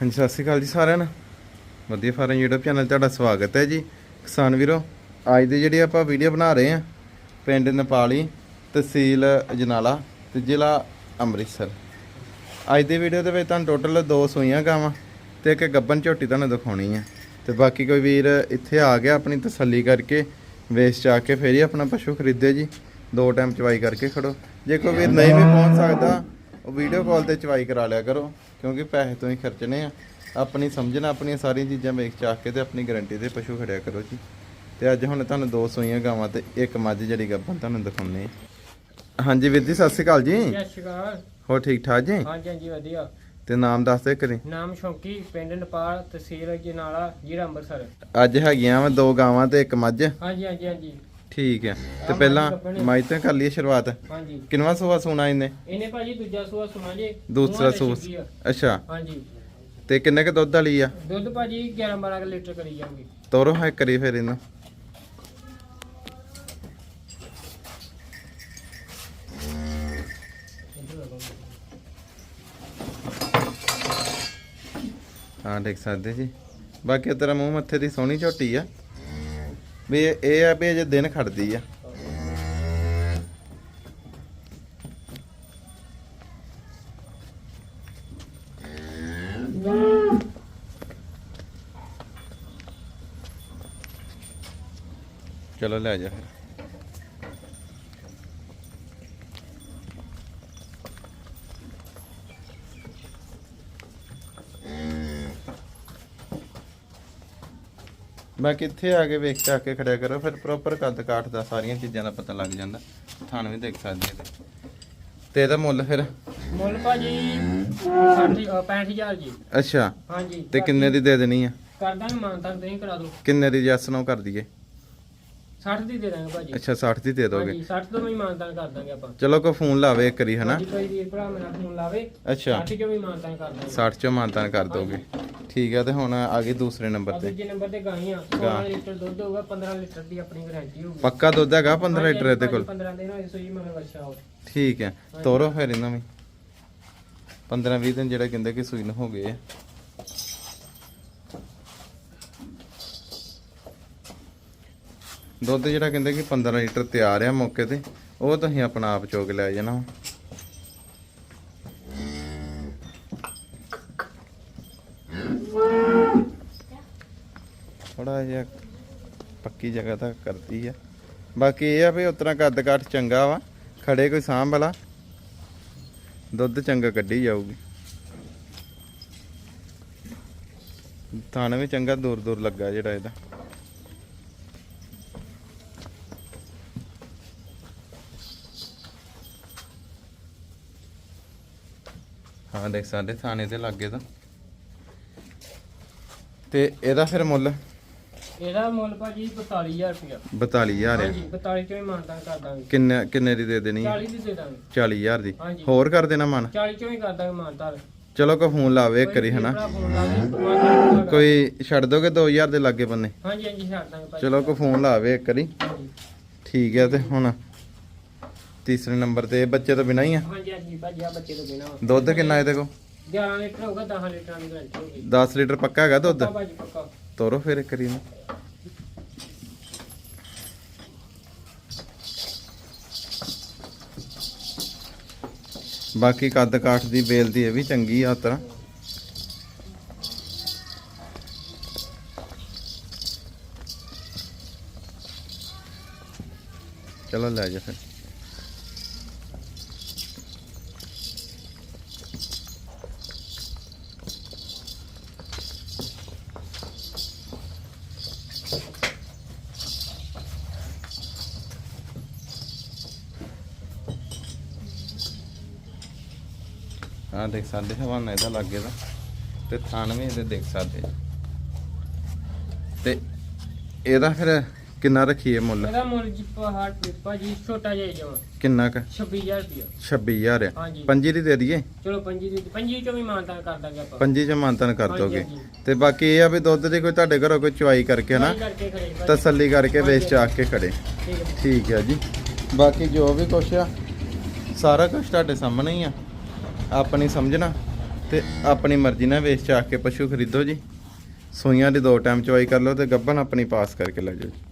ਹਾਂਜੀ, ਸਤਿ ਸ਼੍ਰੀ ਅਕਾਲ ਜੀ ਸਾਰਿਆਂ ਨੂੰ। ਵਧੀਆ ਫਾਰਮ YouTube ਚੈਨਲ ਤੁਹਾਡਾ ਸਵਾਗਤ ਹੈ ਜੀ। ਕਿਸਾਨ ਵੀਰੋ, ਅੱਜ ਦੀ ਜਿਹੜੀ ਆਪਾਂ ਵੀਡੀਓ ਬਣਾ ਰਹੇ ਹਾਂ, ਪਿੰਡ ਨੇਪਾਲੀ, ਤਹਿਸੀਲ ਅਜਨਾਲਾ ਤੇ ਜ਼ਿਲ੍ਹਾ ਅੰਮ੍ਰਿਤਸਰ। ਅੱਜ ਦੀ ਵੀਡੀਓ ਦੇ ਵਿੱਚ ਤੁਹਾਨੂੰ ਟੋਟਲ ਦੋ ਸੂਈਆਂ ਗਾਵਾਂ ਤੇ ਇੱਕ ਗੱਬਨ ਝੋਟੀ ਤੁਹਾਨੂੰ ਦਿਖਾਉਣੀ ਹੈ ਤੇ ਬਾਕੀ ਕੋਈ ਵੀਰ ਇੱਥੇ ਆ ਗਿਆ ਆਪਣੀ ਤਸੱਲੀ ਕਰਕੇ ਵੇਚ ਚਾ ਕੇ ਫੇਰ ਹੀ ਆਪਣਾ ਪਸ਼ੂ ਖਰੀਦੇ ਜੀ। ਦੋ ਟਾਈਮ ਚਵਾਈ ਕਰਕੇ ਖੜੋ। ਜੇ ਕੋਈ ਵੀਰ ਨਹੀਂ ਵੀ ਪਹੁੰਚ ਸਕਦਾ ਉਹ ਵੀਡੀਓ ਕਾਲ ਤੇ ਚਵਾਈ ਕਰਾ ਲਿਆ ਕਰੋ ਕਿਉਂਕਿ ਪੈਸੇ ਤੋਂ ਹੀ ਖਰਚਣੇ ਆ। ਆਪਣੀ ਸਮਝਣਾ ਆਪਣੀਆਂ ਸਾਰੀਆਂ ਚੀਜ਼ਾਂ ਵੇਖ ਚਾਖ ਕੇ ਤੇ ਆਪਣੀ ਗਾਰੰਟੀ ਤੇ ਪਸ਼ੂ ਖੜਿਆ ਕਰੋ ਜੀ। ਤੇ ਅੱਜ ਹੁਣ ਤੁਹਾਨੂੰ ਦੋ ਸੂਈਆਂ ਗਾਵਾਂ ਤੇ ਇੱਕ ਮੱਝ ਜਿਹੜੀ ਗੱਭਣ ਤੁਹਾਨੂੰ ਦਿਖਾਉਣੀ ਹੈ ਹਾਂਜੀ ਵੀਰ ਜੀ ਸਤਿ ਸ਼੍ਰੀ ਅਕਾਲ ਜੀ। ਸਤਿ ਸ਼੍ਰੀ ਅਕਾਲ। ਹੋਰ ਠੀਕ ਠਾਕ ਜੀ? ਹਾਂਜੀ ਹਾਂਜੀ ਵਧੀਆ। ਤੇ ਨਾਮ ਦੱਸ ਦੇ ਕਰੀ ਨਾਮ ਸ਼ੌਂਕੀ ਪਿੰਡ ਨੇਪਾਲ ਤਹਿਸੀਲ ਜਨਾਲਾ ਜ਼ਿਲ੍ਹਾ ਅੰਮ੍ਰਿਤਸਰ। ਅੱਜ ਹੈਗੀਆਂ ਵਾ ਦੋ ਗਾਵਾਂ ਤੇ ਇੱਕ ਮੱਝ। ਹਾਂਜੀ ਹਾਂਜੀ ਹਾਂਜੀ। ਠੀਕ ਹੈ। ਤੇ ਪਹਿਲਾਂ ਮੱਝ ਤੋਂ ਕਰ ਲਈਏ ਸ਼ੁਰੂਆਤ। ਹਾਂਜੀ। ਕਿੰਨਵਾ ਸੂਆ ਸੁਣਾ ਇਹਨੇ? ਇਹਨੇ ਭਾਜੀ ਦੂਜਾ ਸੂਆ ਸੁਣਾ ਜੀ। ਦੂਸਰਾ ਸੂਆ। ਅੱਛਾ। ਹਾਂਜੀ। ਤੇ ਕਿੰਨੇ ਕ ਦੁੱਧ ਵਾਲੀ ਆ? ਦੁੱਧ ਭਾਜੀ 11 12 ਲੀਟਰ ਕਰੀ ਜਾਊਗੀ। ਤੋਰੋ ਹੈ ਕਰੀ ਫਿਰ ਇਹਨੂੰ। ਹਾਂ ਦੇਖ ਸਕਦੇ ਜੀ। ਬਾਕੀ ਤੇਰਾ ਮੂੰਹ ਮੱਥੇ ਦੀ ਸੋਹਣੀ ਝੋਟੀ ਆ। ਵੀ ਇਹ ਆ ਵੀ ਅਜੇ ਦਿਨ ਖੜਦੀ ਆ। ਚਲੋ ਲੈ ਜਾ ਫਿਰ। ਬਾਕੀ ਇੱਥੇ ਆ ਕੇ ਵੇਖ ਕੇ ਖੜਿਆ ਕਰੋ ਫਿਰ ਪ੍ਰੋਪਰ ਕੱਦ ਕਾਠ ਦਾ ਸਾਰੀਆਂ ਚੀਜ਼ਾਂ ਦਾ ਪਤਾ ਲੱਗ ਜਾਂਦਾ। ਥਾਣ ਵੀ ਦੇਖ ਸਕਦੇ ਤੇ ਇਹਦਾ ਮੁੱਲ ਫਿਰ? ਮੁੱਲ ਭਾਜੀ 60 65000 ਜੀ। ਅੱਛਾ। ਹਾਂਜੀ। ਤੇ ਕਿੰਨੇ ਦੀ ਦੇ ਦੇਣੀ ਆ? ਕਰ ਦਾਂਗੇ ਮਾਨਤਾ ਤੁਸੀਂ ਕਰਾ ਦਿਓ। ਕਿੰਨੇ ਦੀ ਜੱਸ ਨੂੰ ਕਰ ਦਈਏ? 60 ਦੀ ਦੇ ਦਾਂਗੇ ਭਾਜੀ। ਅੱਛਾ 60 ਦੀ ਦੇ ਦੋਗੇ। ਹਾਂਜੀ 60 ਤੋਂ ਵੀ ਮਾਨਤਾ ਕਰ ਦਾਂਗੇ ਆਪਾਂ। ਚਲੋ ਕੋ ਫੋਨ ਲਾਵੇ ਇੱਕ ਵਾਰੀ ਹਨਾ? ਹਾਂਜੀ ਕੋਈ ਵੀਰ ਭਰਾ ਮੇਰਾ ਫੋਨ ਲਾਵੇ। ਅੱਛਾ। 60 ਚੋਂ ਵੀ ਮਾਨਤਾ ਕਰ ਦਾਂਗੇ। 60 ਚੋਂ ਮਾਨਤਾਨ ਕਰ ਦੋਗੇ। ਠੀਕ ਆ ਤੇ ਹੁਣ ਆ ਗਈ ਦੂਸਰੇ ਨੰਬਰ ਆ ਤੇ ਦੂਜੇ ਨੰਬਰ ਤੇ ਗਾਈਆਂ 16 ਲੀਟਰ ਦੁੱਧ ਹੋਊਗਾ 15 ਲੀਟਰ ਦੀ ਆਪਣੀ ਗਾਰੰਟੀ ਹੋਊਗੀ। ਪੱਕਾ ਦੁੱਧ ਹੈਗਾ 15 ਲੀਟਰ ਇਹਦੇ ਕੋਲ? 15 ਦਿਨ ਹੋਏ ਸੋਈ ਮਗਰ ਬੱਚਾ ਹੋ ਠੀਕ ਹੈ ਤੋਰੋ ਫਿਰ ਇਹਨਾਂ ਵੀ। 15 20 ਦਿਨ ਜਿਹੜਾ ਕਹਿੰਦੇ ਕਿ ਸੂਈ ਨੂੰ ਹੋ ਗਏ ਆ। ਦੁੱਧ ਜਿਹੜਾ ਕਹਿੰਦੇ ਕਿ 15 ਲੀਟਰ ਤਿਆਰ ਆ ਮੌਕੇ ਤੇ ਉਹ ਤੁਸੀਂ ਆਪਣਾ ਆਪ ਚੋਕ ਲੈ ਜਾਣਾ ਥੋੜਾ ਜਿਹਾ ਪੱਕੀ ਜਗ੍ਹਾ ਤਾਂ ਕਰਦੀ ਆ। ਬਾਕੀ ਇਹ ਆ ਵੀ ਉਤਰਾ ਕੱਦ ਕੱਟ ਚੰਗਾ ਵਾ ਖੜੇ ਕੋਈ ਸਾਂਭ ਵਾਲਾ ਦੁੱਧ ਚੰਗਾ ਕੱਢੀ ਜਾਊਗੀ। ਥਾਣਾ ਵੀ ਚੰਗਾ ਦੂਰ ਦੂਰ ਲੱਗਾ ਜਿਹੜਾ ਇਹਦਾ। ਹਾਂ, ਦੇਖ, ਸਾਡੇ ਥਾਣੇ ਤੇ ਲੱਗੇ ਤਾਂ। ਤੇ ਇਹਦਾ ਫਿਰ ਮੁੱਲ ਇਹਦਾ ਮੁੱਲ ਭਾਜੀ 42000 ਰੁਪਇਆ। 42000 ਆ? ਹਾਂਜੀ 42 ਚੋਂ ਹੀ ਮਾਨਤਾ ਕਰ ਦਾਂਗੇ। ਕਿੰਨੇ ਕਿੰਨੇ ਦੀ ਦੇ ਦੇਣੀ? ਆ? 40 ਦੀ ਦੇ ਦਾਂਗੇ। 40000 ਦੀ? ਹਾਂਜੀ। ਹੋਰ ਕਰ ਦੇਣਾ ਮਨ? 40 ਚੋਂ ਹੀ ਕਰ ਦਾਂਗੇ ਮਾਨਤਾ। ਚਲੋ ਕੋ ਫੋਨ ਲਾਵੇ ਇੱਕ ਵਾਰੀ ਹਨਾ? ਮਾਨਤਾ ਕੋਈ ਛੱਡ ਦੋਗੇ 2000 ਦੇ ਲਾਗੇ ਬੰਨੇ? ਹਾਂਜੀ ਹਾਂਜੀ ਛੱਡ ਦਾਂਗੇ ਭਾਜੀ ਚਲੋ ਕੋ ਫੋਨ ਲਾਵੇ ਇੱਕ ਵਾਰੀ। ਹਾਂਜੀ। ਠੀਕ ਹੈ ਤੇ ਹੁਣ ਤੀਸਰੇ ਨੰਬਰ ਤੇ ਇਹ ਬੱਚੇ ਤੋਂ ਬਿਨਾ ਹੀ ਆ? ਹਾਂਜੀ ਹਾਂਜੀ ਭਾਜੀ ਆ ਬੱਚੇ ਤੋਂ ਬਿਨਾ ਦੁੱਧ ਕਿੰਨਾ ਇਹਦੇ ਕੋ 11 ਲੀਟਰ ਹੋਊਗਾ 10 ਲੀਟਰਾਂ ਦੀ ਗਾਰੰਟੀ ਹੋਊਗੀ। 10 ਲੀਟਰ ਪੱਕਾ ਹੈਗਾ ਦੁੱਧ? ਪੱਕਾ ਭਾਜੀ ਪੱਕਾ। ਤੋਰੋ ਫਿਰ ਇੱਕ ਵਾਰੀ ਨੂੰ ਬਾਕੀ ਕੱਦ ਕਾਠ ਦੀ ਬੇਲ ਦੀ ਇਹ ਵੀ ਚੰਗੀ ਆ ਤਰ੍ਹਾਂ ਚਲੋ ਲੈ ਜਾ ਫਿਰ। ਆ ਦੇਖ ਸਕਦੇ ਹਵਾਨਾ ਇਹਦਾ ਲੱਗੇ ਦਾ ਤੇ। ਥਣ ਵੀ ਇਹਦੇ ਦੇਖ ਸਕਦੇ ਜੀ। ਤੇ ਇਹਦਾ ਫਿਰ ਕਿੰਨਾ ਰੱਖੀਏ ਮੁੱਲ? ਇਹਦਾ ਮੁੱਲ ਜੀ ਪਹਾੜ ਭਾਜੀ ਛੋਟਾ ਜਿਹਾ ਜਮਾ ਕਿੰਨਾ ਕ? 26000 ਰੁਪਇਆ। 26000 ਆ। ਹਾਂਜੀ। ਪੰਜੀ ਦੀ ਦੇ ਦਈਏ? ਚਲੋ ਪੰਜੀ ਦੀ ਪੰਜੀ ਚੋਂ ਵੀ ਮਾਨਤਾ ਕਰ ਦਾਂਗੇ ਆਪਾਂ। ਪੰਜੀ ਚ ਮਾਨਤਨ ਕਰ ਹਾਂਜੀ, ਦੋਗੇ। ਹਾਂਜੀ। ਤੇ ਬਾਕੀ ਇਹ ਆ ਵੀ ਦੁੱਧ ਦੀ ਕੋਈ ਤੁਹਾਡੇ ਘਰੋਂ ਕੋਈ ਚੁਆਈ ਕਰਕੇ ਨਾ ਟਰਾਈ ਕਰਕੇ ਖੜੇ ਭਾਜੀ। ਤਸੱਲੀ ਕਰਕੇ ਵੇਚ ਚਾਕ ਕੇ ਖੜੇ। ਠੀਕ ਹੈ। ਠੀਕ ਹੈ ਜੀ। ਬਾਕੀ ਜੋ ਵੀ ਕੁਛ ਆ ਸਾਰਾ ਕੁਝ ਤੁਹਾਡੇ ਸਾਹਮਣੇ ਹੀ ਆ। ਆਪਣੀ ਸਮਝਣਾ ਤੇ ਆਪਣੀ ਮਰਜ਼ੀ ਨਾਲ ਵੇਚ ਚਾਹ ਕੇ ਪਸ਼ੂ ਖਰੀਦੋ ਜੀ। ਸੂਈਆਂ ਦੀ ਦੋ ਟਾਈਮ ਚਵਾਈ ਕਰ ਲਓ ਤੇ ਗੱਭਣ ਆਪਣੀ ਪਾਸ ਕਰਕੇ ਲੈ ਜਾਓ ਜੀ।